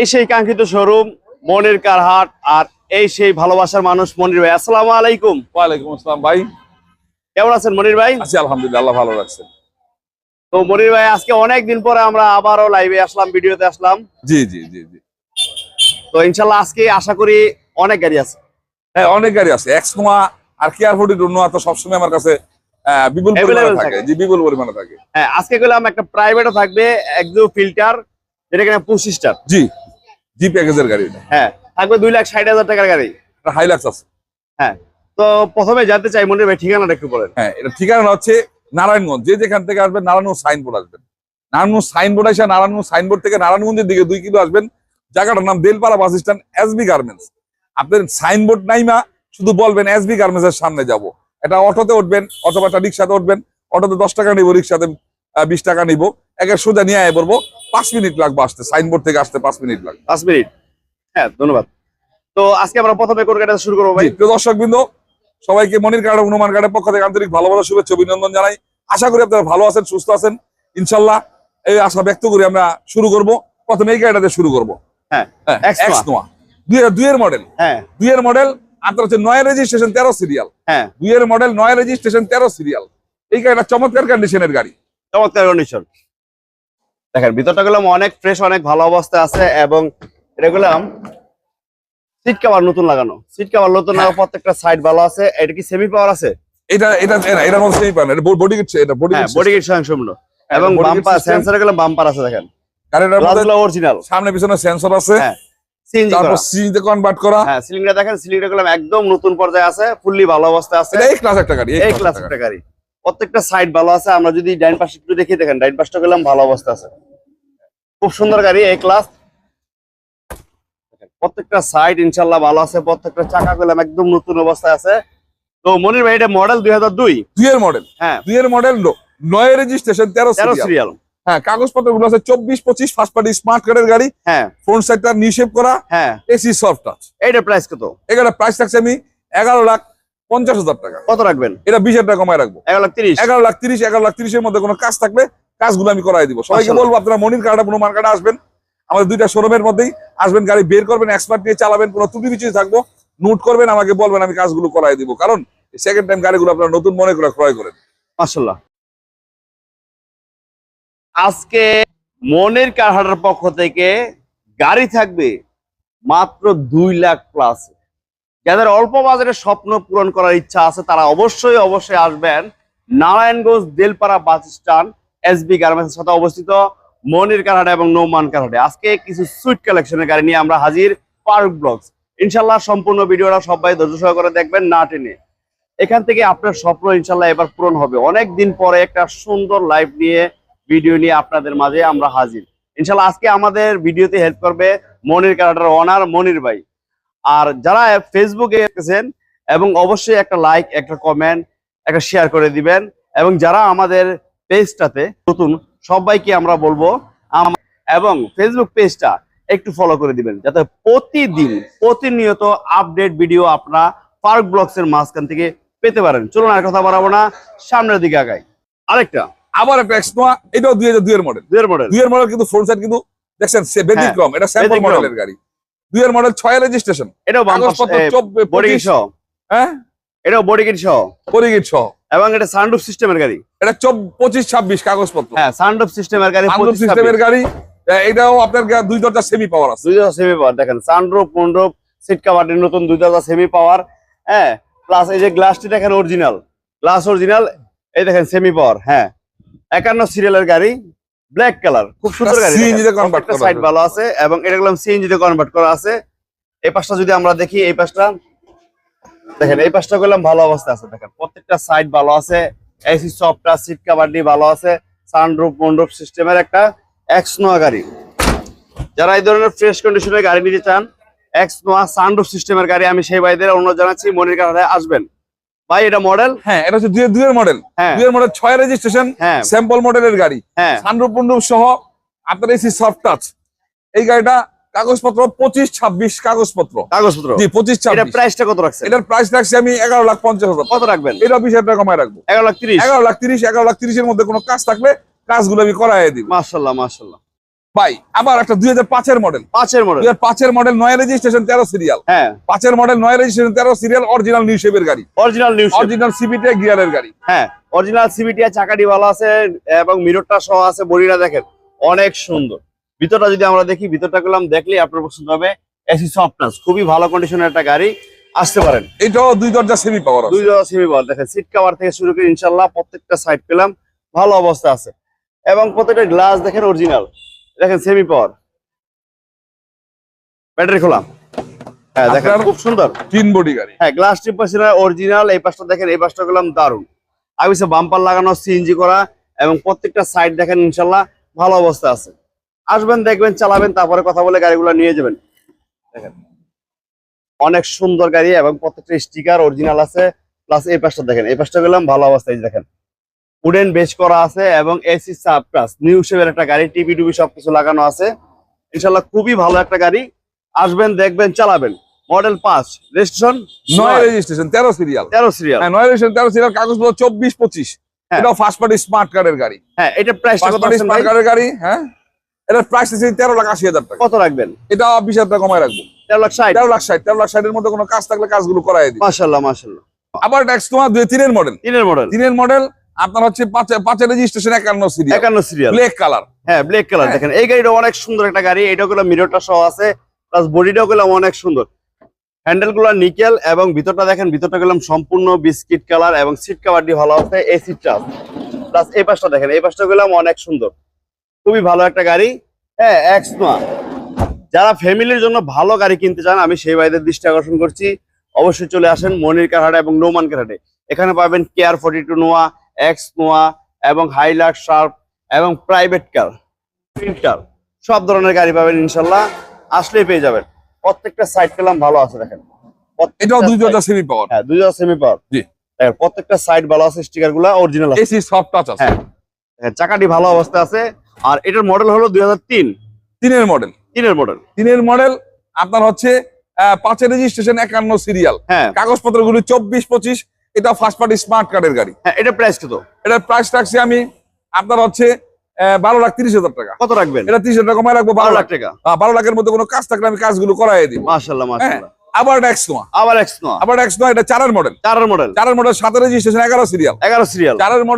এই সেই কাঙ্ক্ষিত শোরুম মনির কারহাট আর এই সেই ভালোবাসার মানুষ মনির ভাই। আসসালামু আলাইকুম। ওয়ালাইকুম আসসালাম ভাই। কেমন আছেন মনির ভাই? আছি আলহামদুলিল্লাহ আল্লাহ ভালো রাখছেন তো মনির ভাই আজকে অনেক দিন পরে আমরা আবারও লাইভে আসলাম ভিডিওতে আসলাম। জি জি জি জি। তো ইনশাল্লাহ আজকে আশা করি অনেক গাড়ি আছে। হ্যাঁ অনেক গাড়ি আছে। এক্স নোয়া আর কেয়ার ফোর্টি নোয়া তো সবসময় আমার কাছে বিপুল পরিমাণে থাকে। জি বিপুল পরিমাণে থাকে। হ্যাঁ আজকে গেলাম একটা প্রাইভেটও থাকবে একদু ফিল্টার যেটা কিনা পঁচিশ স্টার। জি। জি প্যাকেজের গাড়ি হ্যাঁ থাকবে দুই লাখ ষাট হাজার টাকার গাড়ি। হাইলাক্স আছে। হ্যাঁ তো প্রথমে জানতে চাই মনির ভাই ঠিকানাটা একটু বলেন। হ্যাঁ এটা ঠিকানা হচ্ছে নারায়ণগঞ্জ। যে যেখান থেকে আসবেন নারায়ণগঞ্জ সাইনবোর্ড আসবেন। নারায়ণগঞ্জ সাইনবোর্ড আসে নারায়ণগঞ্জ সাইনবোর্ড থেকে নারায়ণগঞ্জের দিকে দুই কিলো আসবেন। জায়গাটার নাম Belpara bus stand SB garments. আপনার সাইনবোর্ড নাইমা শুধু বলবেন এসবি গার্মেন্টস এর সামনে যাব। এটা অটোতে উঠবেন অথবা একটা রিক্সাতে উঠবেন। অটোতে দশ টাকা নিবো রিক্সাতে বিশ টাকা নিব। একের সোজা নিয়ে আয় পড়ব পাঁচ মিনিট লাগবে আসতে সাইনবোর্ড থেকে আসতে পাঁচ মিনিট লাগবে। পাঁচ মিনিট। হ্যাঁ ধন্যবাদ। তো আজকে আমরা প্রথমে কোন শুরু করব ভাই? প্রিয় দর্শক বিন্দু সবাইকে মনির কার্ড হনুমান কার্ডের পক্ষ থেকে আন্তরিক ভালো ভালো শুভেচ্ছা অভিনন্দন জানাই। আশা করি আপনারা ভালো আছেন সুস্থ আছেন। ইনশাল্লাহ এই আশা ব্যক্ত করি আমরা শুরু করব। প্রথমে এই গাড়িটাতে শুরু করব। হ্যাঁ এক্স নোয়া। দুইয়ের মডেল হ্যাঁ। দুইয়ের মডেল আপনার হচ্ছে নয় রেজিস্ট্রেশন তেরো সিরিয়াল হ্যাঁ। দুইয়ের মডেল নয় রেজিস্ট্রেশন তেরো সিরিয়াল এই গাড়িটা চমৎকার কন্ডিশনের গাড়ি। চমৎকার কন্ডিশন দেখেন ভিতরটা গেলাম অনেক ফ্রেশ অনেক ভালো অবস্থায় আছে এবং এটা গেলাম সিট কভার নতুন লাগানো। সিট কভার নতুন হ্যাঁ। লাগানো প্রত্যেকটা সাইড ভালো আছে। এটা কি সেমি পাওয়ার আছে? এটা এটা এটা- এটার মধ্যে সেই পান এটা বডি কিট এটা বডি হ্যাঁ বডি কিট সম্পূর্ণ হ্যাঁ, এবং বাম্পার। সেন্সরে গেলাম বাম্পার আছে দেখেন। গাড়িটার মধ্যে অরিজিনাল সামনে পিছনে সেন্সর আছে। হ্যাঁ তারপর সিজিতে কনভার্ট করা। হ্যাঁ সিলিংটা দেখেন সিলিংটা গেলাম একদম নতুন পর্যায়ে আছে ফুললি ভালো অবস্থায় আছে। এই ক্লাস একটা গাড়ি এই ক্লাস একটা গাড়ি। প্রত্যেকটা সাইড ভালো আছে আমরা যদি ডাইন পাশে একটু দেখি দেখেন ডাইন পাশটা গেলাম ভালো অবস্থা আছে। খুব সুন্দর গাড়ি এই ক্লাস প্রত্যেকটা সাইড ইনশাল্লাহ ভালো আছে প্রত্যেকটা চাকা গেলাম একদম নতুন অবস্থায় আছে। তো মনির ভাই এটা মডেল দুই হাজার দুই? দুইয়ের মডেল হ্যাঁ। দুইয়ের মডেল নয় রেজিস্ট্রেশন তেরো তেরো সিরিয়াল হ্যাঁ কাগজপত্রগুলো আছে চব্বিশ পঁচিশ ফার্স্ট পার্টি স্মার্ট কার্ডের গাড়ি। হ্যাঁ। ফ্রন্ট সাইডটা নিষেপ করা। হ্যাঁ। এসি সফট টাচ এইটার প্রাইস কত? এগারো প্রাইস থাকছে আমি এগারো লাখ পঞ্চাশ হাজার টাকা। কত রাখবেন? এটা বিশ হাজার টাকা কমায় রাখব। এগারো লাখ তিরিশ। এগারো লাখ তিরিশ এগারো লাখ তিরিশের মধ্যে কোনো কাজ থাকলে কাজগুলো আমি করাই দিব। সবাইকে বলব আপনারা মনির কার্ডা কোনো মার্কাটা আসবেন। আমাদের দুইটা শোরুমের মধ্যেই আসবেন গাড়ি বের করবেন এক্সপার্ট নিয়ে চালাবেন কোনো ত্রুটি বিচুটি থাকব নোট করবেন আমাকে বলবেন আমি কাজগুলো করাই দিব। কারণ সেকেন্ড টাইম গাড়িগুলো আপনারা নতুন মনে করে ক্রয় করেন। মাসাল্লাহ আজকে মনের কারহাটার পক্ষ থেকে গাড়ি থাকবে মাত্র দুই লাখ প্লাস যাদের অল্প বাজারে স্বপ্ন পূরণ করার ইচ্ছা আছে, তারা অবশ্যই অবশ্যই আসবেন Narayanganj Delpara bus stand SB গার্মেন্টসের সাথে অবস্থিত মনির কারহাটা এবং নৌমান কারহাটে। আজকে কিছু সুইট কালেকশনের গাড়ি নিয়ে আমরা হাজির পার্ক ব্লগস। ইনশাল্লাহ সম্পূর্ণ ভিডিওটা সবাই ধৈর্য সহকারে দেখবেন, না টেনে। এখান থেকে আপনার স্বপ্ন ইনশাল্লাহ এবার পূরণ হবে। অনেক দিন পরে একটা সুন্দর লাইভ নিয়ে ভিডিও নিয়ে আপনাদের মাঝে আমরা হাজির। ইনশাল্লাহ আজকে আমাদের ভিডিওতে হেল্প করবে মনির কারাটার অনার মনির ভাই। আর যারা ফেসবুকে এসেছেন এবং অবশ্যই একটা লাইক একটা কমেন্ট একটা শেয়ার করে দিবেন। এবং যারা আমাদের পেজটাতে নতুন সবাইকে আমরা বলব এবং ফেসবুক পেজটা একটু ফলো করে দিবেন যাতে প্রতিদিন প্রতিনিয়ত আপডেট ভিডিও আপনারা পার্ক ব্লগস এর মাঝখান থেকে পেতে পারেন। চলুন আর কথা বাড়াবো না সামনের দিকে আগাই। আরেকটা। আবার একটা এক্স নোয়া এটাও দুই হাজার দুইয়ের মডেল দুয়ের মডেল দুইয়ের মডেল কিন্তু ফ্রন্ট সাইড কিন্তু দেখছেন সে ব্যতিক্রম এটা স্যাম্পল মডেলের গাড়ি। দুইয়ের মডেল ছয় রেজিস্ট্রেশন এটাও কাগজপত্র চব্বিশ বডি সহ হ্যাঁ? এটাও বডি কিট সহ পরিগিট সহ এবং এটা সানরুফ সিস্টেমের গাড়ি? এটা চব পঁচিশ ছাব্বিশ কাগজপত্র। হ্যাঁ সানরুফ সিস্টেমের গাড়ি সিস্টেমের গাড়ি এটাও আপনার দুই দরজা সেমি পাওয়ার আছে। দুই হাজার সেমি পাওয়ার দেখেন সানরুফ মন্ডপ সিট কাভারের নতুন দুই হাজার সেমি পাওয়ার হ্যাঁ প্লাস এই যে গ্লাসটি দেখেন অরিজিনাল গ্লাস অরিজিনাল এই দেখেন সেমি পাওয়ার হ্যাঁ। একান্ন সিরিয়ালের গাড়ি ব্ল্যাক কালার খুব সুন্দর গাড়ি CNG তে convert করা সাইড ভালো আছে এবং এটা গেলাম সিএনজি তে কনভার্ট করা আছে। এই পাশটা যদি আমরা দেখি এই পাশটা দেখেন এই পাশটা গেলাম ভালো অবস্থা আছে দেখেন। প্রত্যেকটা সাইড ভালো আছে। এসি সফটটা সিট কাভারটি ভালো আছে। সানরুফ মন্ডপ সিস্টেমের একটা এক্স নোয়া গাড়ি। যারা এই ধরনের ফ্রেশ কন্ডিশনের গাড়ি নিতে চান এক্স নোয়া সানরুফ সিস্টেমের গাড়ি আমি সেই ভাইদের অনুরোধ জানাচ্ছি মনির কারণে আসবেন। ভাই এটা মডেল হ্যাঁ এটা হচ্ছে দুইয়ের দুইয়ের মডেল হ্যাঁ। দুইয়ের মডেল ছয় রেজিস্ট্রেশন হ্যাঁ। স্যাম্পল মডেলের গাড়ি। হ্যাঁ। সানরূপ মন্ডপ সহ আপনার এসি সফট টাচ এই গাড়িটা কাগজপত্র পঁচিশ ছাব্বিশ কাগজপত্র। কাগজপত্র। জি পঁচিশ ছাব্বিশ। প্রাইসটা কত রাখছেন? এটার প্রাইস রাখছি আমি এগারো লাখ পঞ্চাশ হাজার। কত রাখবেন? এটা বিশ হাজার টাকা কমায় রাখব। এগারো লাখ তিরিশ। এগারো লাখ তিরিশ এগারো লাখ তিরিশের মধ্যে কোনো কাজ থাকলে কাজগুলো আমি করাই দিব। মার্শাল্লাহ মার্শাল্লাহ ভাই আবার একটা দুই হাজার পাঁচের মডেল পাঁচের মডেল দুই পাঁচের মডেল নয় রেজিস্ট্রেশন তেরো সিরিয়াল হ্যাঁ। পাঁচের মডেল নয় রেজিস্ট্রেশন তেরো সিরিয়াল অরিজিনাল নিউ শেপের গাড়ি। অরিজিনাল নিউজ অরিজিনাল সিবিটি গিয়ারের গাড়ি। হ্যাঁ অরিজিনাল সিবিটি চাকাটি ভালো আছে এবং মিররটা সহ আছে বডিটা দেখেন অনেক সুন্দর। ভিতরটা যদি আমরা দেখি ভিতরটা করলাম দেখলেই আপনার পছন্দ হবে এসি সফটনেস খুবই ভালো কন্ডিশনের একটা গাড়ি আসতে পারেন। এটাও দুই দরজা সেমি পাওয়ার দুই দরজা সিমি বল দেখেন সিট কভার থেকে শুরু করে ইনশাল্লাহ প্রত্যেকটা সাইড পেলাম ভালো অবস্থা আছে। এবং প্রত্যেকটা গ্লাস দেখেন অরিজিনাল দেখেন সেমি পাওয়ার ব্যাটারি খোলাম হ্যাঁ দেখেন খুব সুন্দর। তিন বডি গাড়ি। হ্যাঁ গ্লাস টিপ পাশে অরিজিনাল এই পাশটা দেখেন এই পাশটা গেলাম দারুণ আগে বাম্পার লাগানো সিএনজি করা এবং প্রত্যেকটা সাইড দেখেন ইনশাল্লাহ ভালো অবস্থা আছে। আসবেন দেখবেন চালাবেন তারপরে কথা বলে গাড়িগুলো নিয়ে যাবেন। দেখেন অনেক সুন্দর গাড়ি এবং প্রত্যেকটা স্টিকার অরিজিনাল আছে। প্লাস এই পাশটা দেখেন এই পাশটা গেলাম ভালো অবস্থায় এই দেখেন। উডেন বেস করা আছে এবং এসি সাব প্লাস নিউ শেপের একটা গাড়ি টিভি টুবি সবকিছু লাগানো আছে। ইনশাল্লাহ খুবই ভালো একটা গাড়ি। আসবেন দেখবেন চালাবেন। মডেল পাঁচ রেজিস্ট্রেশন নয় রেজিস্ট্রেশন তেরো সিরিয়াল তেরো সিরিয়াল হ্যাঁ নয় রেজিস্ট্রেশন তেরো সিরিয়াল কাগজপত্র চব্বিশ পঁচিশ। এটাও ফার্স্ট পার্টি স্মার্ট কার্ডের গাড়ি। হ্যাঁ এটা প্রাইস স্মার্ট কার্ডের গাড়ি হ্যাঁ? এটার প্রাইস আছে তেরো লাখ আশি হাজার টাকা। কত রাখবেন? এটা বিশ হাজার টাকা কমায় রাখব। তেরো লাখ ষাট। তেরো লাখ ষাট তেরো লাখ ষাটের মধ্যে কোনো কাজ থাকলে কাজগুলো করাই দিই। মাসাল্লাহ মাসাল্লাহ আবার ট্যাক্স তোমার দুই তিনের মডেল তিনের মডেল তিনের মডেল আপনার হচ্ছে পাঁচ রেজিস্ট্রেশন একান্ন সিরিয়াল একান্ন সিরিয়াল ব্ল্যাক কালার হ্যাঁ ব্ল্যাক কালার হ্যাঁ। দেখেন এই গাড়িটা অনেক সুন্দর একটা গাড়ি। এটা গুলো মিররটা সহ আছে প্লাস অনেক সুন্দর। হ্যান্ডেলগুলো নিকেল এবং ভিতরটা দেখেন ভিতরটা গেলাম সম্পূর্ণ বিস্কিট কালার এবং সিট কাভারটি ভালো আছে এই সিটটা প্লাস এই পাশটা দেখেন এই পাশটা গেলাম অনেক সুন্দর। খুবই ভালো একটা গাড়ি। হ্যাঁ যারা ফ্যামিলির জন্য ভালো গাড়ি কিনতে চান আমি সেই ভাইদের দৃষ্টি আকর্ষণ করছি। অবশ্যই চলে আসেন মনির কারহাটে এবং নোমান কারহাটে। এখানে পাবেন care forty two Noah X Noah এবং হাইলাক্স শার্প এবং প্রাইভেট কার কার সব ধরনের গাড়ি পাবেন ইনশাল্লাহ। আসলেই পেয়ে যাবেন। প্রত্যেকটা সাইড পেলাম ভালো আছে দেখেন। এটাও দুই সেমি পাওয়ার হ্যাঁ দুই সেমি পাওয়ার জি। প্রত্যেকটা সাইড ভালো আছে স্টিকারগুলা অরিজিনাল আছে। এসি সফট টাচ আছে। হ্যাঁ চাকাটি ভালো অবস্থা আছে। আর এটার মডেল হলো দুই হাজার তিন। তিনের মডেল তিনের মডেল তিনের মডেল আপনার হচ্ছে পাঁচের রেজিস্ট্রেশন একান্ন সিরিয়াল হ্যাঁ। কাগজপত্রগুলি চব্বিশ পঁচিশ এটা ফার্স্ট পার্টি স্মার্ট কার্ডের গাড়ি। হ্যাঁ এটা প্রাইস কত? এটা প্রাইস রাখছি আমি আপনার হচ্ছে বারো লাখ তিরিশ হাজার টাকা। কত রাখবেন? এটা তিরিশ হাজার টাকা কমায় রাখব বারো লাখ। টাকা। আহ, বারো লাখের মধ্যে কোনো কাজ থাকলে আমি কাজগুলো করাই দিই মাসাল্লাহ মাসাল্লাহ আবার এক্স নোয়া আবার এক্স নোয়া আবার এক্স নয় এটা চারের মডেল চারের মডেল চারের মডেল সাতের রেজিস্ট্রেশন এগারো সিরিয়াল এগারো সিরিয়াল চারের মডেল